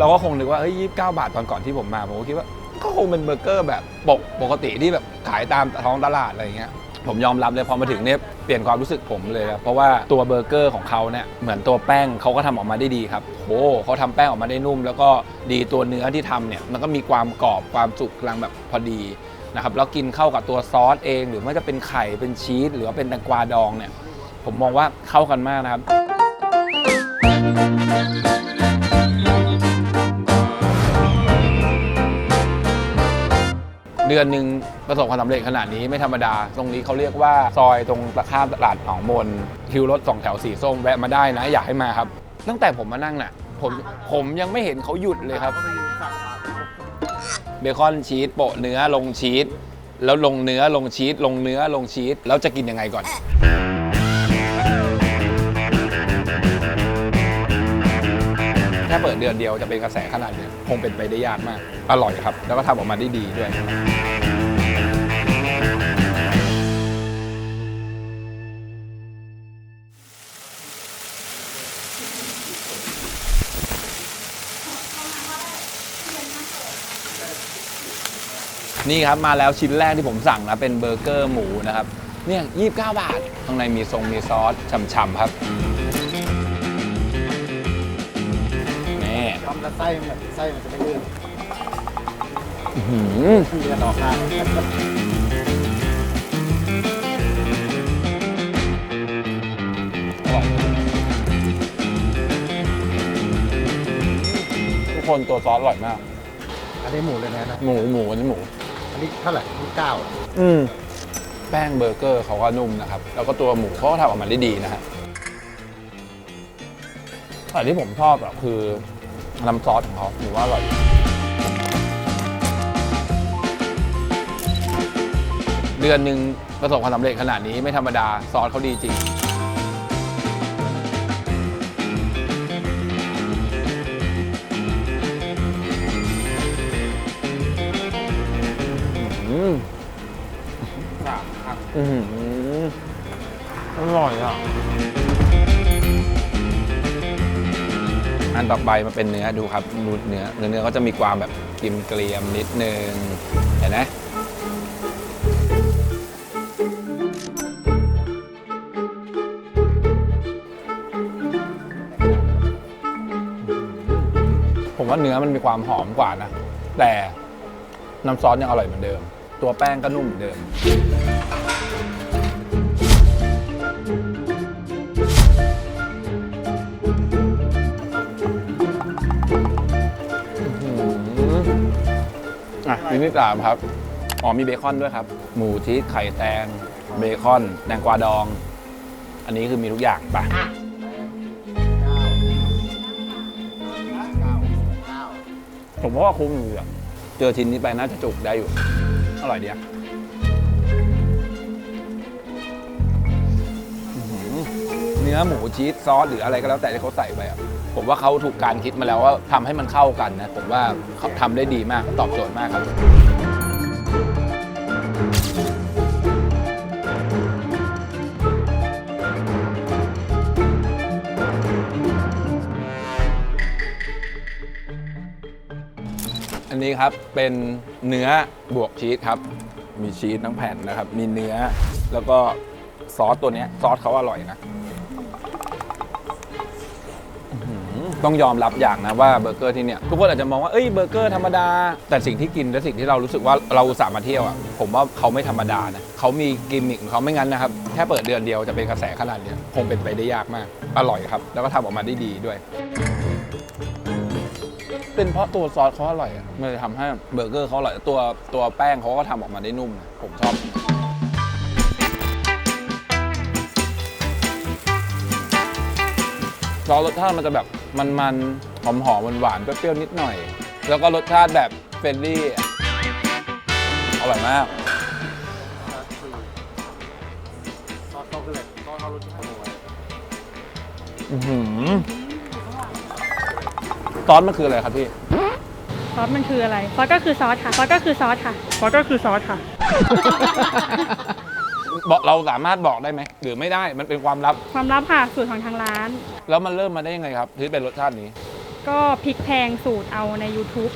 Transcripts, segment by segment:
เราก็คงนึกว่าเฮ้ยยีบาทตอนก่อนที่ผมมา ผมก็คิดว่าก็คงเป็นเบอร์เกอร์แบบปกปกติที่แบบขายตามท้องตลาดอะไรเงี้ยผมยอมรับเลยพอมาถึงเนี่ยเปลี่ยนความรู้สึกผมเลยครับเพราะว่าตัวเบอร์เกอร์ของเขาเนี่ยเหมือนตัวแป้งเขาก็ทำออกมาได้ดีครับโอ้เขาทำแป้งออกมาได้นุ่ม แล้วก็ดีตัวเนื้อที่ทำเนี่ยมันก็มีความกรอบความสุกกลังแบบพอดีนะครับแล้วกินเข้ากับตัวซอสเอง หรือไม่จะเป็นไข่เป็นชีสหรือว่าเป็นแตงกวาดองเนี่ยผมมองว่าเข้ากันมากนะครับ เดือนหนึ่งประสบความสำเร็จขนาดนี้ไม่ธรรมดา ตรงนี้เขาเรียกว่าซอยตรงตะข้ามตลาดหนองมนคิวรถสองแถวสีส้มแวะมาได้นะอยากให้มาครับ ตั้งแต่ผมมานั่งน่ะผมผมยังไม่เห็นเขาหยุดเลยครับ เบคอนชีสโปะเนื้อลงชีสแล้วลงเนื้อลงชีสลงเนื้อลงชีสแล้วจะกินยังไงก่อน แค่เปิดเดือนเดียวจะเป็นกระแสขนาดนี้คงเป็นไปได้ยากมาก อร่อยครับ แล้วก็ทำออกมาได้ดีด้วยนี่ครับมาแล้วชิ้นแรกที่ผมสั่งนะเป็นเบอร์เกอร์หมูนะครับ เนี่ย 29 บาท ข้างในมีทรงมีซอสฉ่ำๆครับ นี่ทำแล้วไส้มันแบบไส้มันจะไม่ลื่นหือเลือดออกข้าทุกคนตัวซอสอร่อยมาก อันนี้หมูเลยนะนะหมูหมูอันนี้หมู อันนี้เท่าไหร่ที่เก้าอืมแป้งเบอร์เกอร์เขาก็นุ่มนะครับ แล้วก็ตัวหมูเขาก็ทำออกมาได้ดีนะฮะแต่ที่ผมชอบอะคือ น้ำซอสของเขาหรือว่าอร่อย เดือนหนึ่งประสบความสำเร็จขนาดนี้ไม่ธรรมดาซอสเขาดีจริงอืมสามครั้งอือหืออร่อยอะ อันต่อไปมาเป็นเนื้อดูครับดูเนื้อเนื้อเนื้อก็จะมีความแบบกิมเกรียมนิดนึงเห็นไหมผมว่าเนื้อมันมีความหอมกว่านะ แต่น้ำซอสยังอร่อยเหมือนเดิม ตัวแป้งก็นุ่มเหมือนเดิม อะชิ้นที่สามครับ อ๋อมีเบคอนด้วยครับ หมูชีสไข่แตง เบคอน แตงกวาดอง อันนี้คือมีทุกอย่างปะผมว่าคุ้มอยู่อะเจอชิ้นนี้ไปน่าจะจุกได้อยู่ อร่อยดีอะอื้อหือเนื้อหมูชีสซอสหรืออะไรก็แล้วแต่ที่เขาใส่ไปอะ ผมว่าเขาถูกการคิดมาแล้วว่าทำให้มันเข้ากันนะ ผมว่าเขาทำได้ดีมากตอบโจทย์มากครับ อันนี้ครับเป็นเนื้อบวกชีสครับ มีชีสทั้งแผ่นนะครับ มีเนื้อแล้วก็ซอสตัวเนี้ยซอสเขาอร่อยนะ ต้องยอมรับอย่างนะว่าเบอร์เกอร์ที่เนี่ยทุกคนอาจจะมองว่าเอ้ยเบอร์เกอร์ธรรมดา แต่สิ่งที่กินและสิ่งที่เรารู้สึกว่าเราสาห์มาเที่ยวอะผมว่าเขาไม่ธรรมดานะเขามีกิมมิคของเขาไม่งั้นนะครับแค่เปิดเดือนเดียวจะเป็นกระแสขนาดเนี้ยคงเป็นไปได้ยากมาก อร่อยครับ แล้วก็ทำออกมาได้ดีด้วย เป็นเพราะตัวซอสเขาอร่อยอะมันเลยทำให้เบอร์เกอร์เขาอร่อยตัวตัวแป้งเขาก็ทำออกมาได้นุ่มนะผมชอบ ซอสรสชาติมันจะแบบ มันๆหอมหอมๆหวานๆเปรี้ยวๆนิดหน่อย แล้วก็รสชาติแบบเฟรนลี่อะอร่อยมาก ซอสเขาขึ้นเลยซอสเขารสชาติหมูไว้อื้อหือซอสมันคืออะไรครับพี่ ซอสมันคืออะไร ซอสก็คือซอสค่ะ ซอสก็คือซอสค่ะ ซอสก็คือซอสค่ะ บอกเราสามารถบอกได้ไหมหรือไม่ได้มันเป็นความลับ ความลับค่ะสูตรของทางร้าน แล้วมันเริ่มมาได้ยังไงครับที่เป็นรสชาตินี้ ก็พริกแพงสูตรเอาใน YouTube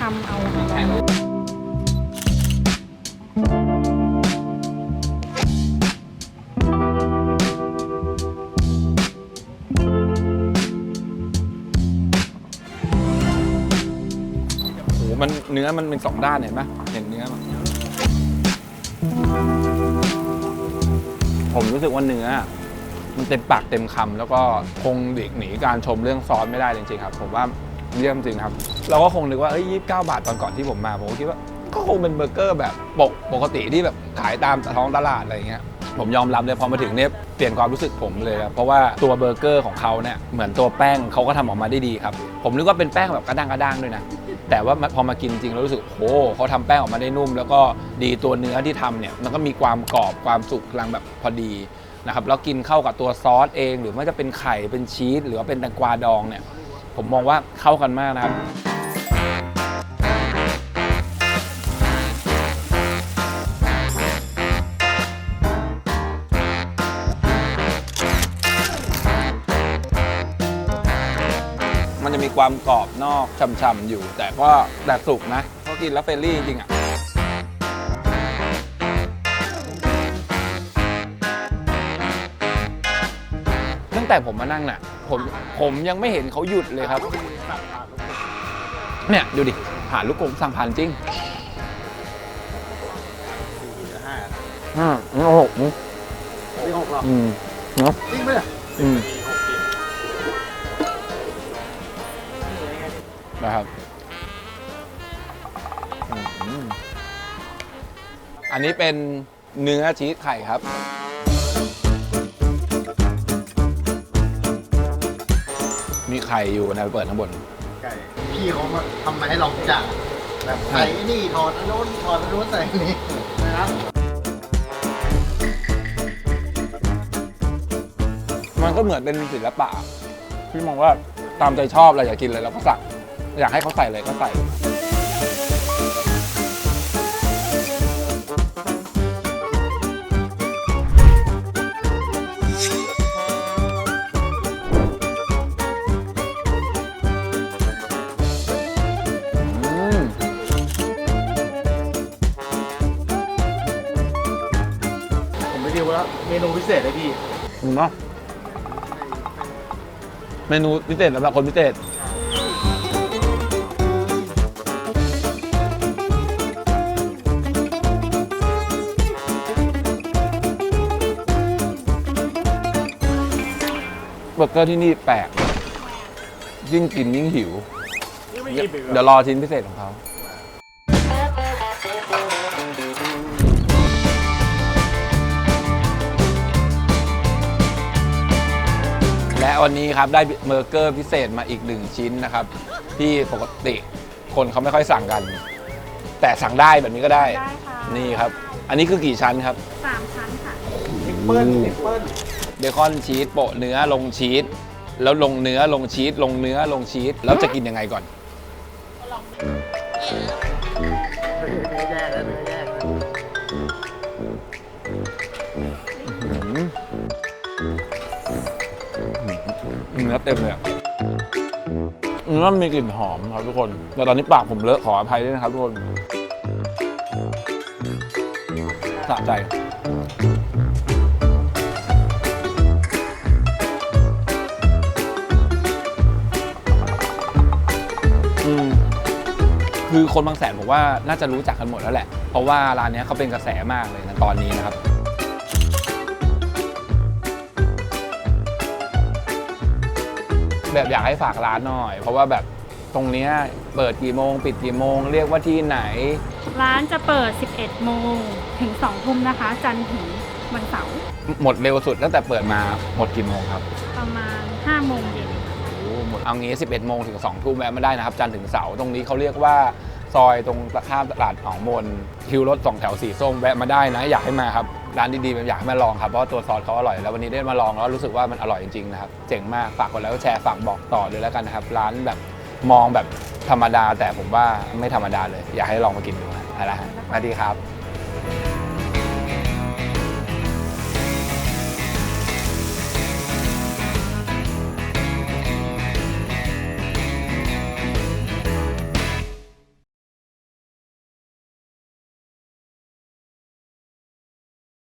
ทำเอาโอ้โหมันเนื้อมันเป็นสองด้านเห็นไหมเห็น ผมรู้สึกว่าเนื้อ มันเต็มปากเต็มคำแล้วก็คงหลีกหนีการชมเรื่องซอสไม่ได้จริงๆครับ ผมว่าเยี่ยมจริงครับ เราก็คงนึกว่าเอ้ยยี่สิบเก้าบาทตอนก่อนที่ผมมา ผมก็คิดว่าก็คงเป็นเบอร์เกอร์แบบปกปกติที่แบบขายตามท้องตลาดอะไรเงี้ยผมยอมรับเลยพอมาถึงเนี่ยเปลี่ยนความรู้สึกผมเลยครับเพราะว่าตัวเบอร์เกอร์ของเขาเนี่ยเหมือนตัวแป้งเขาก็ทำออกมาได้ดีครับ ผมนึกว่าเป็นแป้งแบบกระด้างกระด้างด้วยนะ แต่ว่าพอมากินจริงแล้วรู้สึกโอ้โหเขาทำแป้งออกมาได้นุ่ม แล้วก็ดีตัวเนื้อที่ทำเนี่ยมันก็มีความกรอบความสุกกำลังแบบพอดีนะครับแล้วกินเข้ากับตัวซอสเอง หรือว่าจะเป็นไข่เป็นชีสหรือว่าเป็นแตงกวาดองเนี่ยผมมองว่าเข้ากันมากนะครับ ความกรอบนอกช่ำๆอยู่ แต่ก็แต่สุกนะเพราะกินแล้วเฟรนลี่จริงๆอะตั้งแต่ผมมานั่งน่ะ ผมผมยังไม่เห็นเขาหยุดเลยครับ เนี่ย ดูดิผ่านลูกกงสั่งผ่านจริงห้าอืมโอ้โหสี่หกหรออืมเนาะจริงไหมเนี่ย อันนี้เป็นเนื้อชีสไข่ครับ มีไข่อยู่นะไปเปิดข้างบน ไก่พี่เขามาทำมาให้ลองจ่าแบบใส่นี่ถอดอันโน้นถอดอันโน้นใส่อันนี้นะครับมันก็เหมือนเป็นศิลปะ พี่มองว่าตามใจชอบเราอยากกินอะไรเราก็สั่งอยากให้เขาใส่อะไรก็ใส่ ล้วเมนูพิเศษเลยพี่อืมเนาะเมนูพิเศษสำหรับคนพิเศษ เบอร์เกอร์ที่นี่แปลก ยิ่งกินยิ่งหิวไม่กินอีกเดี๋ยวรอชิ้นพิเศษของเขา และวันนี้ครับได้เบอร์เกอร์พิเศษมาอีกหนึ่งชิ้นนะครับ ที่ปกติคนเขาไม่ค่อยสั่งกัน แต่สั่งได้แบบนี้ก็ได้ ได้ค่ะนี่ครับ อันนี้คือกี่ชั้นครับ สามชั้นค่ะทิปเปิ้ลทิปเปิ้ลเบคอนชีสโปะเนื้อลงชีสแล้วลงเนื้อลงชีสลงเนื้อลงชีสแล้วจะกินยังไงก่อนเนื้อแย่แล้วเนื้อแย่แล้ว เนื้อเต็มเลยอะเนื้อมีกลิ่นหอมครับทุกคน แต่ตอนนี้ปากผมเลอะขออภัยด้วยนะครับทุกคนสะใจอืมคือคนบางแสนผมว่าน่าจะรู้จักกันหมดแล้วแหละ เพราะว่าร้านนี้เขาเป็นกระแสมากเลยนะตอนนี้นะครับ แบบอยากให้ฝากร้านหน่อย เพราะว่าแบบตรงเนี้ยเปิดกี่โมง ปิดกี่โมง เรียกว่าที่ไหน ร้านจะเปิด 11 โมงถึง 2 ทุ่มนะคะ จันทร์ถึงวันเสาร์ หมดเร็วสุดตั้งแต่เปิดมาหมดกี่โมงครับประมาณ 5 โมงเย็นโอ้หมดเอางี้ 11 โมงถึง 2 ทุ่มแวะมาได้นะครับ จันทร์ถึงเสาร์ตรงนี้เขาเรียกว่าซอยตรงข้ามตลาดหนองมนคิวรถสองแถวสีส้มแวะมาได้นะ อยากให้มาครับร้านดีๆแบบอยากให้มาลองครับเพราะว่าตัวซอสเขาอร่อยแล้ววันนี้ได้มาลองแล้วรู้สึกว่ามันอร่อยจริงๆนะครับเจ๋งมากฝากกดไลค์กดแชร์ฝากบอกต่อด้วยแล้วกันนะครับร้านแบบมองแบบธรรมดา แต่ผมว่าไม่ธรรมดาเลย อยากให้ลองมากินดูนะเอาละฮะสวัสดีครับ